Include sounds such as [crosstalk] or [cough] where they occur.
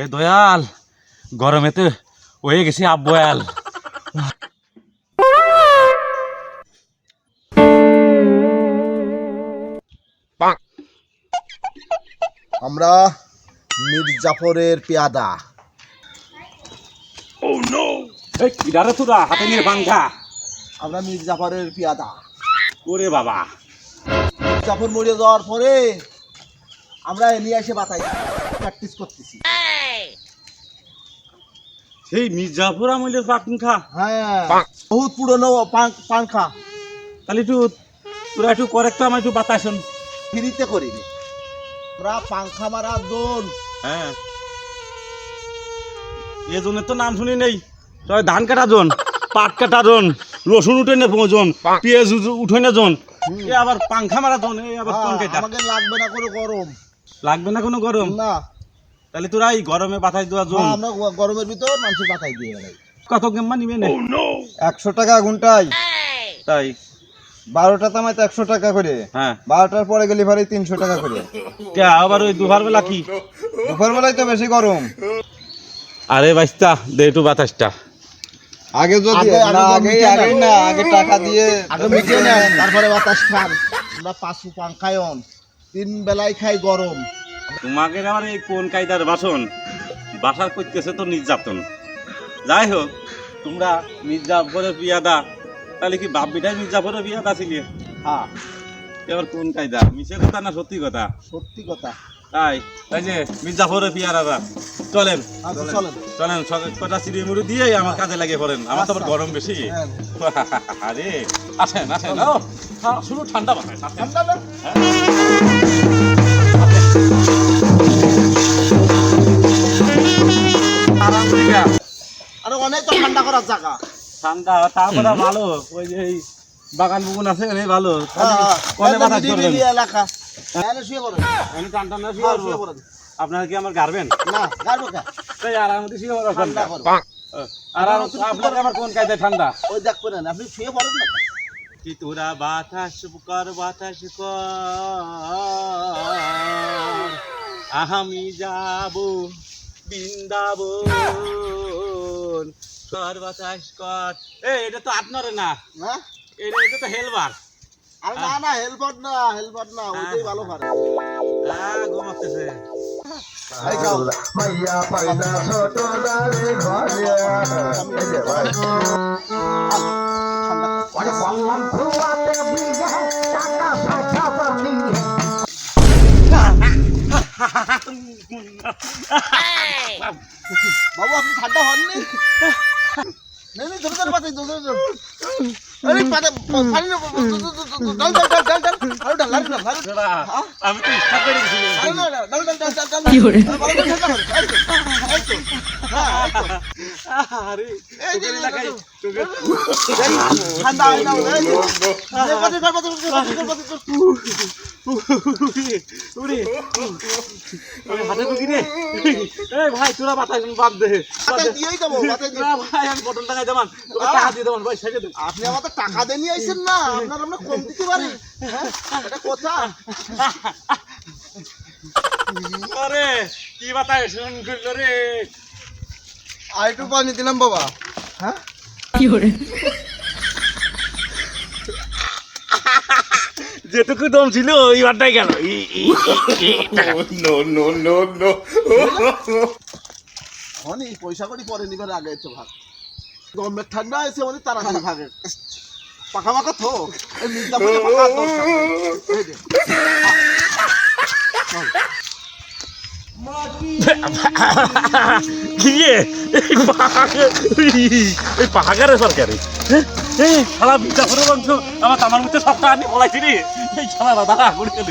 এ দয়াল গরমেতে হয়ে গেছি আব্বয়াল। আমরা মির্জাফরের পেয়াদা। এই কিডারে তুরা হাতে নিয়ে আমরা মির্জাফরের পেয়াদা। ওরে বাবা। মির্জাফর মরে যাওয়ার পরে আমরা এ নিয়ে এসে বাতাই প্র্যাকটিস করতেছি। সেই মির্জাপুর আমলের পাঙ্খা হ্যাঁ। বহুত পুরনো পাংখা তাহলে একটু তোরা একটু করেক্ট আমার একটু বাতাসন ফ্রিতে করিনি আমরা পাংখা মারা দোল হ্যাঁ। এ জনের তো নাম শুনি নেই। তবে ধান কাটা জন পাট কাটা জন রসুন উঠে নে জন পেঁয়াজ উঠে- নে জন এ আবার পাংখা মারা জন এ আবার কোন হ্যাঁ, আমাকে লাগবে না কোনো গরম। লাগবে না কোনো গরম? না। তাহলে তোরা এই গরমে বাতাস দেওয়া জন। হ্যাঁ, আমরা গরমের ভিতর মানুষের বাতাই দিয়ে বেড়াই। কত গেম্মা নিবে না? একশো টাকা ঘন্টায় তাই? বারোটা তামাইতে একশো টাকা করে। হ্যাঁ। বারোটার পরে গেলে ভারি তিনশো টাকা করে। কে আবার ওই দুপুর বেলা কি? দুপুর বেলায় তো বেশি গরম। আরে বাইস্তা দে একটু বাতাসটা। আগে যদি আগে- আগে না আগে আগে না আগে টাকা দিয়ে আগে মিটিয়ে নেন তারপরে বাতাস খান আমরা পাঁচু পাংখায়ন তিন বেলায় খাই গরম। তোমাকে আবার এই কোন কায়দার বাসন? বাসার করতেছে তো নির্যাতন। যাই হোক তোমরা মির্জাফরের বিয়াদা তাহলে কি বাপ বিটাই মির্জাফরের বিয়াদা ছিলি? হ্যাঁ। এবার কোন কায়দা? মিশে কথা না সত্যি কথা? সত্যি কথা। তাই তাই যে মির্জাফরের চলেন। আচ্ছা চলেন। চলেন কটা চিড়ি মুড়ি দিয়ে আমার কাজে লাগে পড়েন। আমার তো আবার গরম বেশি। হ্যাঁ। আরে আসেন আসেন হ্যাঁ, শুধু ঠান্ডা বাতাস ঠান্ডা করার জায়গা। ঠান্ডা তারপরে ভালো। ওই যে এই বাগান বুগুন আছে এই ভালো। হ্যাঁ, হ্যাঁ। কনে এলাকা। এখানে শুয়ে আমি শুয়ে হ্যাঁ, আপনারা কি আমার গারবেন না গাড়বো কে তাই আরামতে শুয়ে পড়ো ঠান্ডা ঠান্ডা। আর আপনার আমার কোন কায়দায় ঠান্ডা? ওই দেখবেন না আপনি শুয়ে পড়েন না। কি তোরা বাতাস কর বাতাস কর। আমি যাব বৃন্দাবন। কর বাতাস কর। এ এটা তো আপনার না। না? এটা এটা তো হেলবার। আরে না না হেলবার না হেলবার না ওইটাই ভালো পারে। আহ ঘুমাতেছে এই যাও। ডাল আরে ডাল দাদা, আমি তো ইচ্ছা করে আরে হ্যাঁ তোকের এলাকায় তোকের ঠান্ডা হয় পাতে পাতে পাতে উড়ে আমি হাতে ঢুকি রে এই ভাই তোরা বাতাস বাদ দে বাদ দিয়েই দেবো পাতে দিয়ে ভাই আমি দেবান তোকে টাকা দিয়ে দেবান ভাই সেটা আপনি আমাদের টাকা দিয়ে নিয়ে আইছেন না আপনার আমরা কম দিতে পারি হ্যাঁ এটা কথা আরে কি বাতাস শুন করল রে আর একটু পানি দিলাম বাবা। হ্যাঁ? যেটুকু দম ছিল ওই বারটাই গেল। হনি পয়সা করি পরে নিবেন আগে তো ভাগ। গরমের ঠান্ডা আছে আমাদের তাড়াতাড়ি ভাগে পাখা পাখা থো এই [laughs] দরকার এই পাহাড়ে এই পাহাড়ের সরকারি। এই শালা বিদ্যা করে বংশ আমার তামার মধ্যে সবটা আনি বলাইছি রে। এই শালা দাদা করে গেল